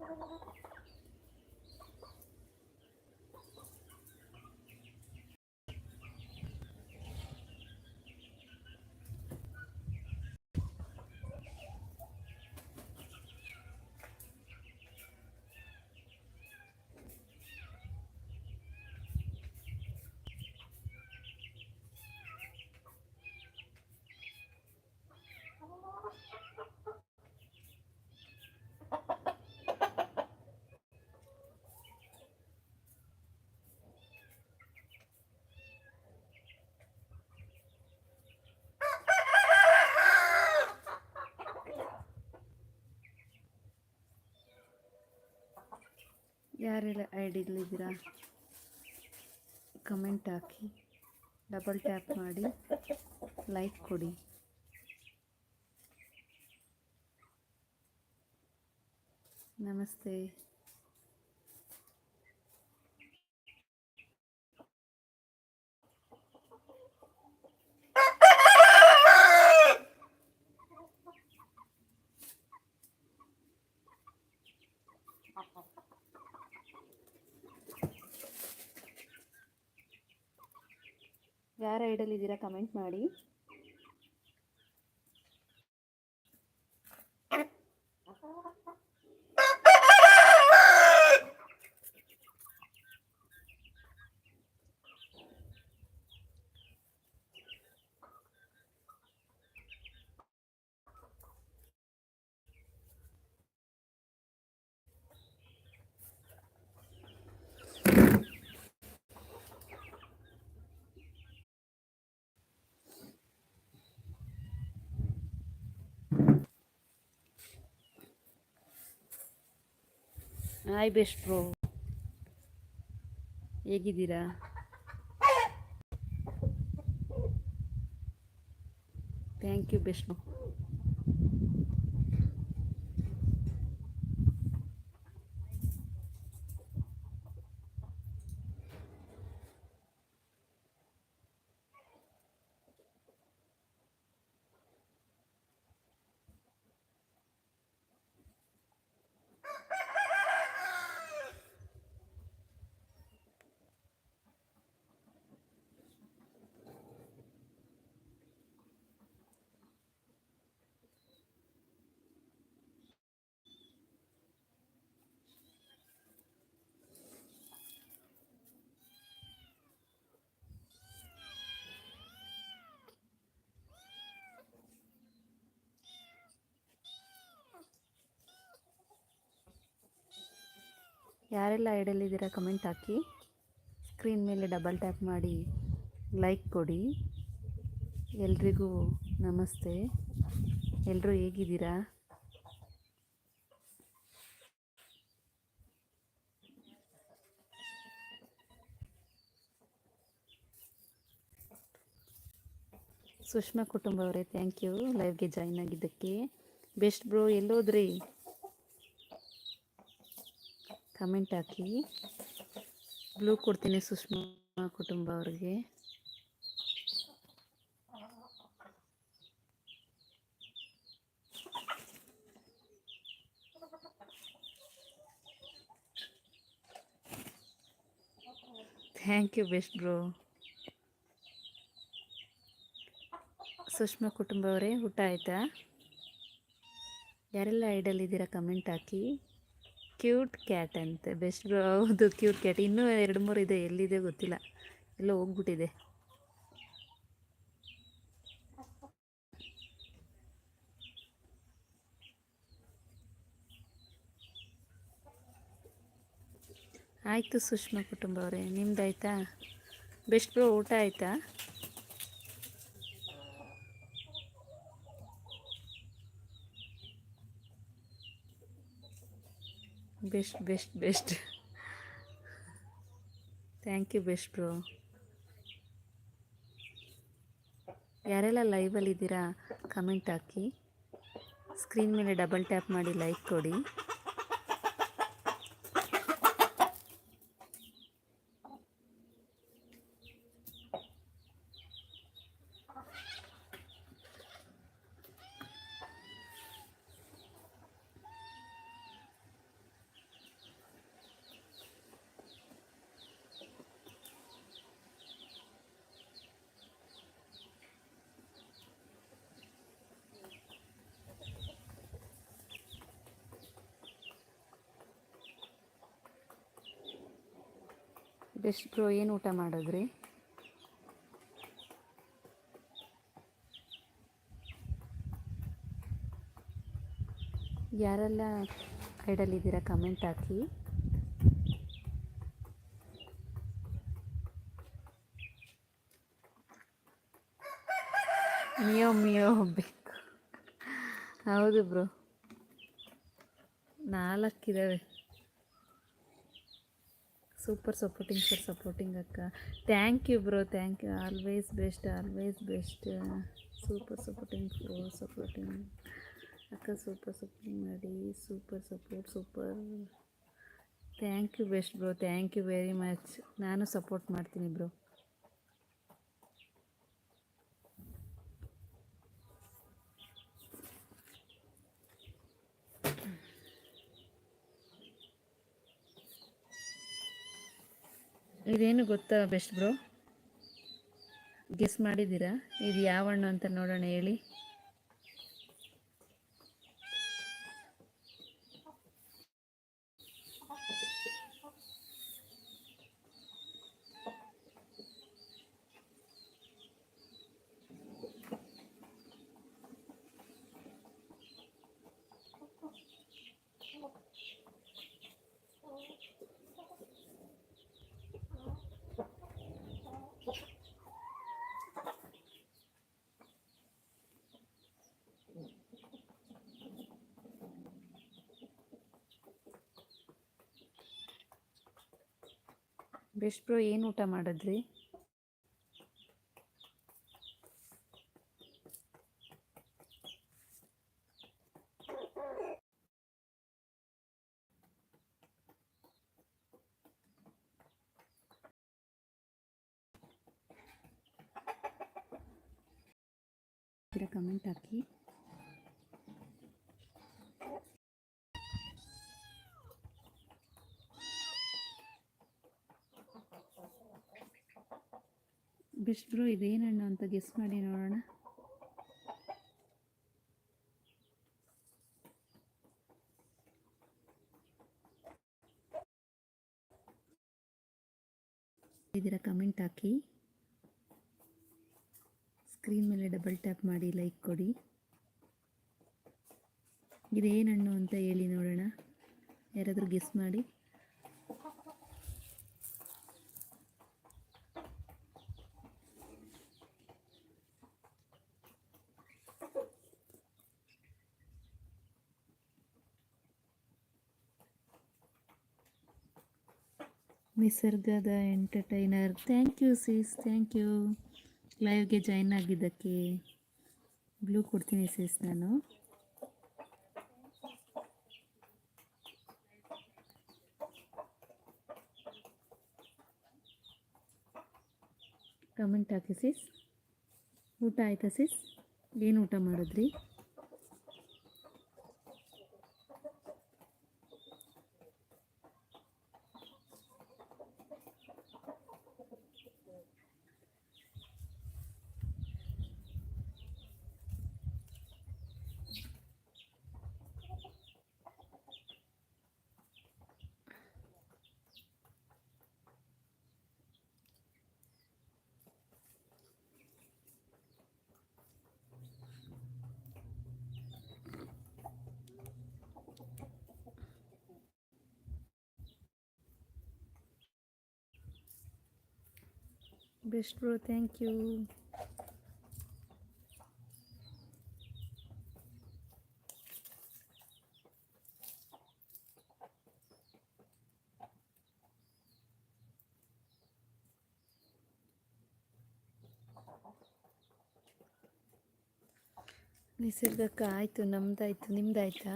Thank you. ಯಾರೆಲ್ಲ ಐ comment ಹಾಕಿ. ಡಬಲ್ ಟ್ಯಾಪ್ ಮಾಡಿ. ಲೈಕ್ ಕೊಡಿ. ನಮಸ್ತೆ. ಐಡಲ್ಲಿದ್ದೀರಾ ಕಮೆಂಟ್ ಮಾಡಿ. ಹಾಯ್ ಬೆಸ್ಟ್ ಬ್ರೋ ಹೇಗಿದ್ದೀರಾ? ಥ್ಯಾಂಕ್ ಯು ಬೆಸ್ಟ್ ಯಾರೆಲ್ಲ ಐಡಲ್ಲಿದ್ದೀರಾ ಕಮೆಂಟ್ ಹಾಕಿ. ಸ್ಕ್ರೀನ್ ಮೇಲೆ ಡಬಲ್ ಟ್ಯಾಪ್ ಮಾಡಿ, ಲೈಕ್ ಕೊಡಿ. ಎಲ್ರಿಗೂ ನಮಸ್ತೆ. ಎಲ್ಲರೂ ಹೇಗಿದ್ದೀರಾ? ಸುಷ್ಮಾ ಕುಟುಂಬ ಅವರೇ ಥ್ಯಾಂಕ್ ಯು ಲೈವ್ಗೆ ಜಾಯ್ನ್ ಆಗಿದ್ದಕ್ಕೆ. ಬೆಸ್ಟ್ ಬ್ರೋ ಎಲ್ಲೋದ್ರಿ? ಕಮೆಂಟ್ ಹಾಕಿ. ಬ್ಲೂ ಕೊಡ್ತೀನಿ ಸುಷ್ಮಾ ಕುಟುಂಬ ಅವ್ರಿಗೆ. Thank you best bro Sushma ಕುಟುಂಬ ಅವರೇ, ಊಟ ಆಯಿತಾ? ಯಾರೆಲ್ಲ ಐಡಲ್ ಇದ್ದೀರಾ ಕಮೆಂಟ್ ಹಾಕಿ. ಕ್ಯೂಟ್ ಕ್ಯಾಟ್ ಅಂತೆ. ಬೆಸ್ಟ್ ಬ್ರೋ ಹೌದು ಕ್ಯೂಟ್ ಕ್ಯಾಟ್. ಇನ್ನೂ ಎರಡು ಮೂರು ಇದೆ, ಎಲ್ಲಿದೆ ಗೊತ್ತಿಲ್ಲ. ಎಲ್ಲ ಹೋಗ್ಬಿಟ್ಟಿದೆ. ಆಯಿತು ಸುಷ್ಮಾ ಕುಟುಂಬ ಅವರೇ ನಿಮ್ದು ಆಯಿತಾ ಬೆಸ್ಟ್ ಬ್ರೋ ಊಟ ಆಯಿತಾ? Best best best thank you best bro ಯಾರೆಲ್ಲ ಲೈವಲ್ಲಿ ಇದ್ದೀರಾ ಕಮೆಂಟ್ ಹಾಕಿ. ಸ್ಕ್ರೀನ್ ಮೇಲೆ ಡಬಲ್ ಟ್ಯಾಪ್ ಮಾಡಿ ಲೈಕ್ ಕೊಡಿ. ಬೆಸ್ಟ್ ಬ್ರೋ ಏನು ಊಟ ಮಾಡಿದ್ರಿ? ಯಾರೆಲ್ಲ ಐಡಲ್ಲಿದ್ದೀರಾ ಕಮೆಂಟ್ ಹಾಕಿ. ಮಿಯೋ ಮಿಯೋ ಬೇಕು. ಹೌದು ಬ್ರೋ ನಾಲ್ಕಿದ್ದಾವೆ ಸೂಪರ್ ಸಪೋರ್ಟಿಂಗ್ ಫಾರ್ ಸಪೋರ್ಟಿಂಗ್ ಅಕ್ಕ. Thank you bro thank you always best always best super supporting for supporting. ಅಕ್ಕ, ಸೂಪರ್ ಸಪೋರ್ಟಿಂಗ್ ಮಾಡಿ, super support, super. Thank you best bro thank you very much ನಾನು support ಮಾಡ್ತೀನಿ bro ಇದೇನು ಗೊತ್ತಾ best bro? Guess ಮಾಡಿದ್ದೀರಾ? ಇದು ಯಾವ ಹಣ್ಣು ಅಂತ ನೋಡೋಣ ಹೇಳಿ. ಬೆಸ್ಟ್ ಬ್ರೋ ಏನು ಊಟ ಮಾಡಿದ್ರಿ? ಕಮೆಂಟ್ ಹಾಕಿ. ಬೆಸ್ಟ್ ಬ್ರೋ ಇದೇನು ಹಣ್ಣು ಅಂತ ಗೆಸ್ ಮಾಡಿ ನೋಡೋಣ. ಇದರ ಕಮೆಂಟ್ ಹಾಕಿ. ಸ್ಕ್ರೀನ್ ಮೇಲೆ ಡಬಲ್ ಟ್ಯಾಪ್ ಮಾಡಿ ಲೈಕ್ ಕೊಡಿ. ಇದೇನು ಹಣ್ಣು ಅಂತ ಹೇಳಿ ನೋಡೋಣ. ಯಾರಾದರೂ ಗೆಸ್ ಮಾಡಿ. ನಿಸರ್ಗದ entertainer thank you sis thank you ಲೈವ್ಗೆ join ಆಗಿದ್ದಕ್ಕೆ ಬ್ಲೂ ಕೊಡ್ತೀನಿ ಸಿಸ್ ನಾನು. ಕಮೆಂಟ್ ಹಾಕಿ ಸೀಸ್ ಊಟ ಆಯ್ತಾ ಸಿಸ್ ಏನು ಊಟ ಮಾಡಿದ್ರಿ? ಬೆಸ್ಟ್ ಬ್ರೋ ಥ್ಯಾಂಕ್ ಯು ನಿಸರ್ಗಕ್ಕೆ ಆಯಿತು ನಮ್ದಾಯ್ತು ನಿಮ್ದಾಯ್ತಾ